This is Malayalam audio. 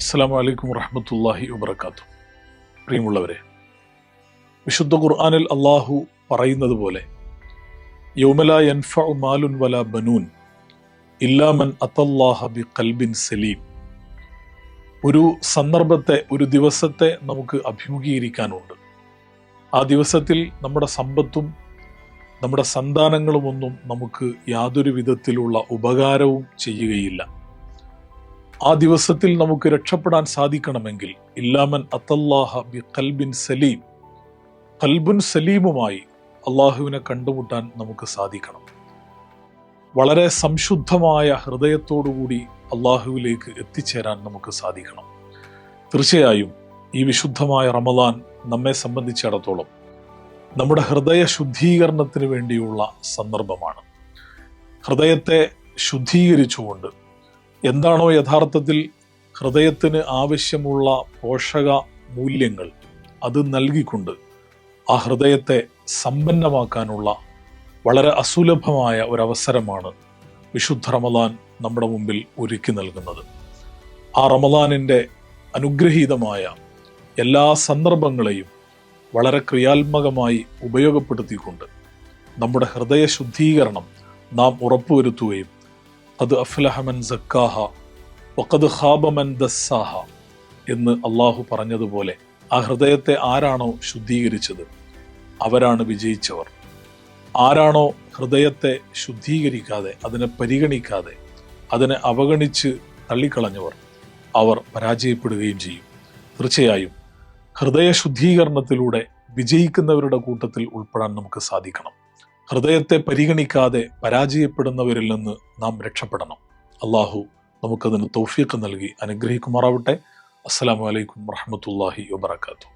അസ്സാം വലൈക്കും വറഹമത്തല്ലാഹി വബർക്കാത്തു പ്രിയമുള്ളവരെ വിശുദ്ധ ഖുർആാനിൽ അള്ളാഹു പറയുന്നത് പോലെ യൗമല യൻഫ മാലുൻ വല ബനൂൻ ഇല്ലാമൻ അത്തല്ലാഹ ബി കൽബിൻ സലീം. ഒരു സന്ദർഭത്തെ ഒരു ദിവസത്തെ നമുക്ക് അഭിമുഖീകരിക്കാനുണ്ട്. ആ ദിവസത്തിൽ നമ്മുടെ സമ്പത്തും നമ്മുടെ സന്താനങ്ങളുമൊന്നും നമുക്ക് യാതൊരു വിധത്തിലുള്ള ഉപകാരവും ചെയ്യുകയില്ല. ആ ദിവസത്തിൽ നമുക്ക് രക്ഷപ്പെടാൻ സാധിക്കണമെങ്കിൽ ഇല്ലാമൻ അത്തല്ലാഹ ബി കൽബിൻ സലീം. കൽബുൻ സലീമുമായി അള്ളാഹുവിനെ കണ്ടുമുട്ടാൻ നമുക്ക് സാധിക്കണം. വളരെ സംശുദ്ധമായ ഹൃദയത്തോടുകൂടി അള്ളാഹുവിലേക്ക് എത്തിച്ചേരാൻ നമുക്ക് സാധിക്കണം. തീർച്ചയായും ഈ വിശുദ്ധമായ റമദാൻ നമ്മെ സംബന്ധിച്ചിടത്തോളം നമ്മുടെ ഹൃദയ ശുദ്ധീകരണത്തിന് വേണ്ടിയുള്ള സന്ദർഭമാണ്. ഹൃദയത്തെ ശുദ്ധീകരിച്ചുകൊണ്ട് എന്താണോ യഥാർത്ഥത്തിൽ ഹൃദയത്തിന് ആവശ്യമുള്ള പോഷക മൂല്യങ്ങൾ അത് നൽകിക്കൊണ്ട് ആ ഹൃദയത്തെ സമ്പന്നമാക്കാനുള്ള വളരെ അസുലഭമായ ഒരവസരമാണ് വിശുദ്ധ റമദാൻ നമ്മുടെ മുമ്പിൽ ഒരുക്കി നൽകുന്നത്. ആ റമദാനിന്റെ അനുഗ്രഹീതമായ എല്ലാ സന്ദർഭങ്ങളെയും വളരെ ക്രിയാത്മകമായി ഉപയോഗപ്പെടുത്തിക്കൊണ്ട് നമ്മുടെ ഹൃദയ ശുദ്ധീകരണം നാം ഉറപ്പുവരുത്തുകയും അത് അഫ്ലഹമൻ സക്കാഹ വക്കത് ഖാബമൻ ദസ്സാഹ എന്ന് അള്ളാഹു പറഞ്ഞതുപോലെ ആ ഹൃദയത്തെ ആരാണോ ശുദ്ധീകരിച്ചത്? അവരാണ് വിജയിച്ചവർ. ആരാണോ ഹൃദയത്തെ ശുദ്ധീകരിക്കാതെ അതിനെ പരിഗണിക്കാതെ അതിനെ അവഗണിച്ച് തള്ളിക്കളഞ്ഞവർ അവർ പരാജയപ്പെടുകയും ചെയ്യും. തീർച്ചയായും ഹൃദയ ശുദ്ധീകരണത്തിലൂടെ വിജയിക്കുന്നവരുടെ കൂട്ടത്തിൽ ഉൾപ്പെടാൻ നമുക്ക് സാധിക്കണം. ഹൃദയത്തെ പരിഗണിക്കാതെ പരാജയപ്പെടുന്നവരിൽ നിന്ന് നാം രക്ഷപ്പെടണം. അള്ളാഹു നമുക്കതിന് തൗഫീഖ് നൽകി അനുഗ്രഹിക്കുമാറാവട്ടെ. അസ്സാം വലൈക്കും വറഹമത്തല്ലാഹി വബർക്കാത്തു